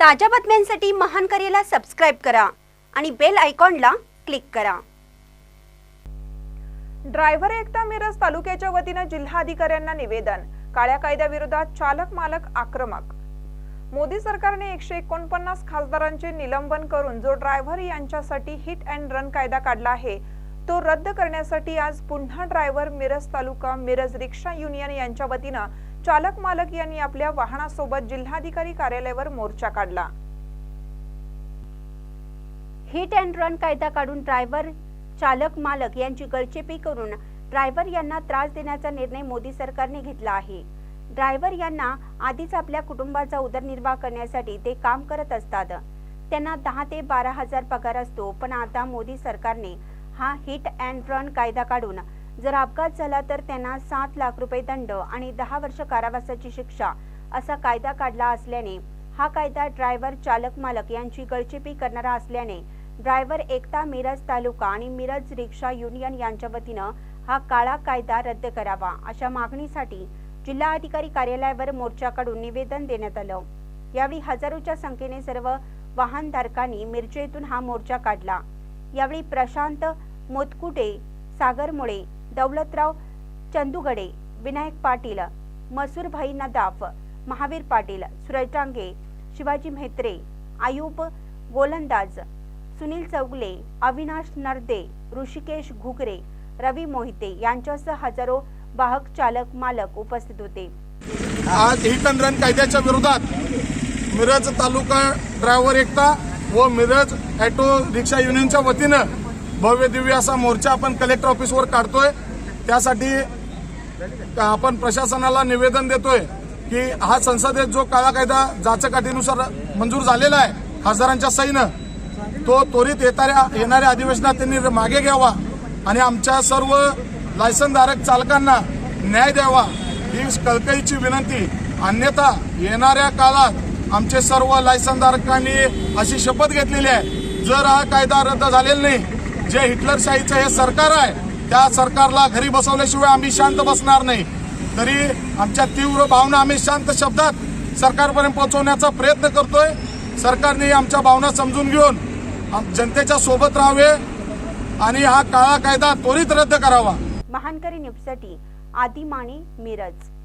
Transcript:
ताज्या बातम्यांसाठी महान करेला सबस्क्राईब करा आणि बेल आयकॉनला क्लिक करा. ड्रायव्हर एकता मिरज तालुक्याच्या वतीनं जिल्हाधिकाऱ्यांना निवेदन काळ्या कायद्याविरोधात चालक मालक आक्रमक. मोदी सरकारने एकशे एकोणपन्नास खासदारांचे निलंबन करून जो ड्रायव्हर यांच्यासाठी हिट अँड रन कायदा काढला आहे तो रद्द करण्यासाठी आज पुन्हा driver Miraj taluka Miraj rickshaw union यांच्या वतीनं चालक मालक यांनी आपल्या वाहनासोबत जिल्हाधिकारी कार्यालयावर मोर्चा काढला. हिट अँड रन कायदा काढून ड्रायव्हर चालक मालक यांची गळचेपी करून ड्रायव्हर यांना त्रास देण्याचा निर्णय मोदी सरकारने घेतला आहे. ड्रायव्हर यांना आधीच आपल्या कुटुंबाचा उदरनिर्वाह करण्यासाठी ते काम करत असतात. त्यांना दहा ते बारा हजार पगार असतो पण आता मोदी सरकारने हा हिट अँड रन कायदा काढून जर अपघात झाला तर त्यांना सात लाख रुपये दंड आणि दहा वर्ष कारावासाची शिक्षा असा कायदा काढला असल्याने हा कायदा ड्रायव्हर चालक मालक यांची गळचेपी करणारा असल्याने ड्रायव्हर एकता मिरज तालुका आणि मिरज रिक्षा युनियन यांच्या वतीनं हा काळा कायदा रद्द करावा अशा मागणीसाठी जिल्हाधिकारी कार्यालयावर मोर्चा काढून निवेदन देण्यात आलं. यावेळी हजारोच्या संख्येने सर्व वाहनधारकांनी मिरजेतून हा मोर्चा काढला. यावेळी प्रशांत मोतकुटे सागर मुळे दौलतराव चंदुगडे विनायक पाटील मसूरभाई नदाफ महावीर पाटील सुरज डांगे शिवाजी म्हेत्रे आयुब गोलंदाज सुनील चौगले अविनाश नरदे ऋषिकेश घुगरे रवी मोहिते यांच्यासह हजारो वाहक चालक मालक उपस्थित होते. आज हिट रन कायद्याच्या विरोधात मिरज तालुका ड्रायव्हर एकता व मिरज ॲटो रिक्षा युनियनच्या वतीनं भव्य दिव्य असा मोर्चा आपण कलेक्टर ऑफिसवर काढतोय. त्यासाठी आपण प्रशासनाला निवेदन देतोय की हा संसदेत जो काळा कायदा जाचकाठीनुसार मंजूर झालेला आहे खासदारांच्या सहीनं तो त्वरित येणाऱ्या येणाऱ्या अधिवेशनात त्यांनी मागे घ्यावा आणि आमच्या सर्व लायसनधारक चालकांना न्याय द्यावा ही कळकळीची विनंती. अन्यथा येणाऱ्या काळात आमचे सर्व लायसनधारकांनी अशी शपथ घेतलेली आहे जर हा कायदा रद्द झालेला नाही जे हिटलरशाहीचं हे सरकार आहे त्या सरकारला घरी बसवल्याशिवाय आम्ही शांत बसणार नाही. तरी आमच्या तीव्र भावना आम्ही शांत शब्दात सरकारपर्यंत पोहोचवण्याचा प्रयत्न करतोय. सरकारने आमच्या भावना समजून घेऊन आम- जनतेच्या सोबत राहावे आणि हा काळा कायदा त्वरित रद्द करावा. महानकरी न्यूजसाठी आदी माने मिरज.